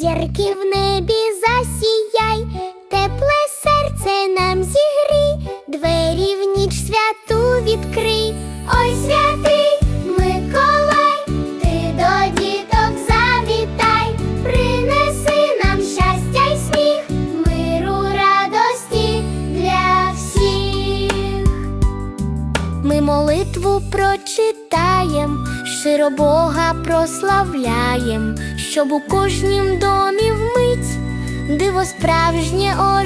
зірки в небі засіяй, тепле серце нам зігрій, двері в ніч святу відкрий. Ой, святий Миколай, ти до діток завітай, принеси нам щастя й сміх, миру радості для всіх. Ми молитву прочитаєм, щиро Бога прославляєм, щоб у кожнім домі вмить диво справжнє оживить.